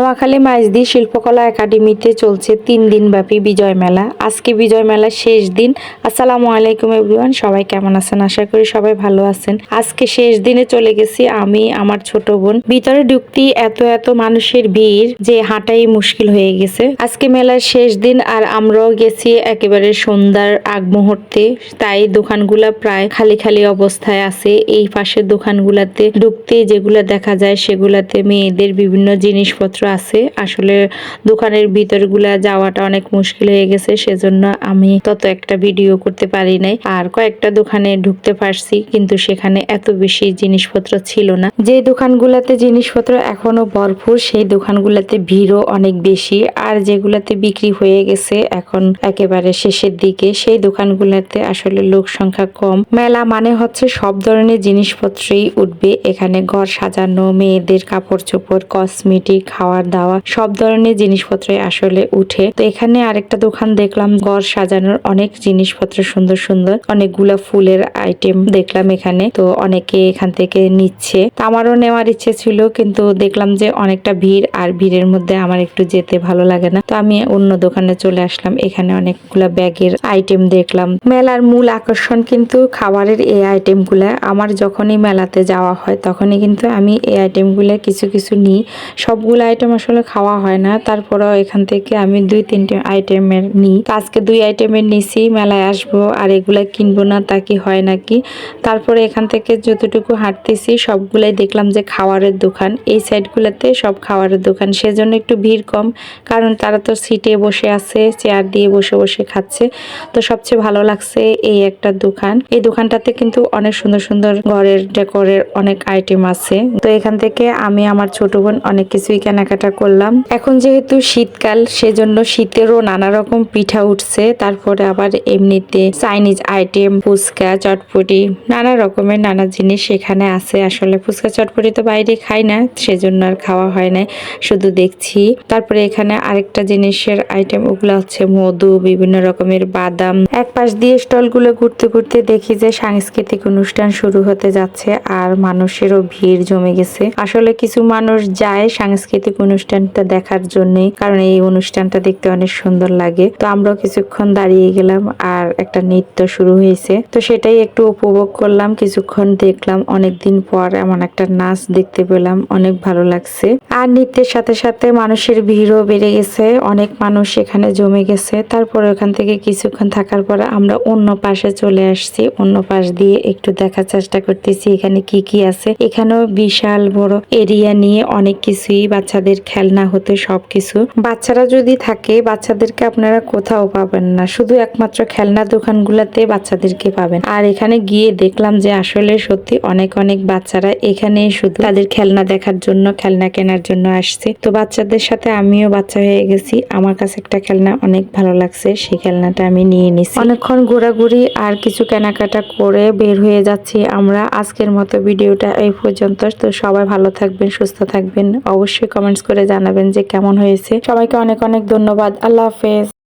নোয়াখালী মাইজদি শিল্পকলা একাডেমিতে চলছে তিন দিন ব্যাপী বিজয় মেলা। আজকে বিজয় মেলা শেষ দিন। আসসালামু আলাইকুম এভরিওয়ান, সবাই কেমন আছেন? আশা করি সবাই ভালো আছেন। আজকে শেষ দিনে চলে গেছি আমি, আমার ছোট বোন। ভিতরে ঢুকতে এত এত মানুষের ভিড় যে হাঁটাই মুশকিল হয়ে গেছে। আজকে মেলার শেষ দিন আর আমরাও গেছি একেবারে সন্ধ্যার আগ মুহূর্তে। তাই দোকানগুলা প্রায় খালি খালি অবস্থায় আছে। এই পাশের দোকানগুলাতে ঢুকতে যেগুলা দেখা যায় সেগুলাতে মেয়েদের বিভিন্ন জিনিসপত্র আছে। আসলে দোকানের ভিতরগুলা যাওয়াটা অনেক মুশকিল হয়ে গেছে, সেজন্য আমি তত একটা ভিডিও করতে পারি নাই। আর কয়েকটা দোকানে ঢুকতে পারছি, কিন্তু সেখানে এত বেশি জিনিসপত্র ছিল না। যে দোকানগুলাতে জিনিসপত্র এখনও ভরপুর, সেই দোকানগুলাতে ভিড়ও অনেক বেশি। আর যেগুলাতে বিক্রি হয়ে গেছে এখন একেবারে শেষের দিকে, সেই দোকানগুলাতে আসলে লোক সংখ্যা কম। মেলা মানে হচ্ছে সব ধরনের জিনিসপত্রই উঠবে। এখানে ঘর সাজানো, মেয়েদের কাপড় চোপড় কসমেটিক খাওয়ার দাওয়া সব ধরনের জিনিসপত্রই আসলে উঠে। তো এখানে আরেকটা দোকান দেখলাম, ঘর সাজানোর অনেক জিনিসপত্র সুন্দর সুন্দর। অনেকগুলা ফুলের আইটেম দেখলাম এখানে। তো অনেকে এখান থেকে নিচ্ছে। তো আমারও নেওয়ার ইচ্ছে ছিল, কিন্তু দেখলাম যে অনেকটা ভিড় আর ভিড়ের মধ্যে আমার একটু যেতে ভালো লাগে না। তো আমি অন্য দোকানে চলে আসলাম। এখানে অনেকগুলা ব্যাগের আইটেম দেখলাম। মেলার মূল আকর্ষণ কিন্তু খাবারের এই আইটেমগুলা আমার যখনই মেলাতে যাওয়া হয়, তখনই কিন্তু আমি এই আইটেমগুলা কিছু কিছু নিই। সবগুলো আইটেম আসলে খাওয়া হয় না। তারপরেও এখান থেকে আমি দুই, তিনটে আইটেমের নিই। আজকে দুই আইটেমের নিছি, মেলায় আসব আর এগুলা কিনবো না, তা কি হয় নাকি? তারপরে এখান থেকে যতটুকু হাঁটতেছি, সবগুলাই দেখলাম যে খাওয়ারের দোকান। এই সাইডগুলোতে সব খাওয়ারের দোকান, সেজন্য একটু ভিড় কম, কারণ তারা তো সিটে বসে আছে, চেয়ার দিয়ে বসে বসে খাচ্ছে। তো সবচেয়ে ভালো লাগছে এই একটা দোকান। এই দোকানটাতে কিন্তু অনেক সুন্দর সুন্দর ঘরের ডেকোরের অনেক আইটেম আছে। তো এখান থেকে আমি, আমার ছোট বোন অনেক কিছুই কেনাকাটা করলাম। এখন যেহেতু শীতকাল, সেজন্য শীতেরও নানা রকম পিঠা উঠছে। তারপরে আবার এমনিতে চাইনিজ আইটেম ফুচকা, চটপটি, নানা রকমের নানা জিনিস এখানে আছে। আসলে ফুচকা, চটপটি তো বাইরে খাই না, সেজন্য আর খাওয়া হয় না শুধু দেখছি। তারপরে এখানে আরেকটা জিনিসের আইটেম ওগুলো হচ্ছে মধু, বিভিন্ন রকমের বাদাম। এক পাশ দিয়ে স্টলগুলো ঘুরতে ঘুরতে দেখি যে সাংস্কৃতিক অনুষ্ঠান শুরু হতে যাচ্ছে, আর মানুষেরও ভিড় জমে গেছে। আসলে কিছু মানুষ যায় সাংস্কৃতিক অনুষ্ঠানটা দেখার জন্যে কারণ এই অনুষ্ঠানটা দেখতে অনেক সুন্দর লাগে। তো আমরাও কিছুক্ষণ দাঁড়িয়ে গেলাম আর একটা নৃত্য শুরু হয়েছে। তো সেটাই একটু উপভোগ করলাম, কিছুক্ষণ দেখলাম, অনেকদিন পর এমন একটা নাচ দেখতে পেলাম, অনেক ভালো লাগছে। আর নৃত্যের সাথে সাথে মানুষের ভিড়ও বেড়ে গেছে, অনেক মানুষ এখানে জমে গেছে। তারপর ওখান থেকে কিছুক্ষণ থাকার পর আমরা অন্য পাশে চলে আসছি, অন্য পাশ দিয়ে একটু দেখার চেষ্টা করতেছি এখানে কি কি আছে। এখানেও বিশাল বড় এরিয়া নিয়ে অনেক কিছুই, বাচ্চাদের খেলনা হতে সবকিছু। বাচ্চারা যদি থাকে, বাচ্চাদেরকে আপনারা কোথাও পাবেন না, শুধু একমাত্র খেলনা দোকানগুলোতে বাচ্চাদেরকে পাবেন। আর এখানে গিয়ে দেখলাম যে আসলে সত্যি অনেক অনেক বাচ্চারা এখানে শুধু তাদের খেলনা দেখার জন্য, খেলনা কেনার জন্য আসছে। তো বাচ্চাদের সাথে আমিও বাচ্চা হয়ে গেছি। আমার কাছে একটা খেলনা অনেক ভালো লাগছে, সেই খেলনাটা আমি নিয়ে নিছি। অনেকক্ষণ ঘোরাঘুরি আর কিছু কেনাকাটা করে বের হয়ে যাচ্ছি আমরা আজকের মতো ভিডিওটা এই পর্যন্ত। তো সবাই ভালো থাকবেন, সুস্থ থাকবেন। অবশ্যই কমেন্টস করে জানাবেন যে কেমন হয়েছে। সবাইকে অনেক অনেক ধন্যবাদ। আল্লাহ হাফেজ।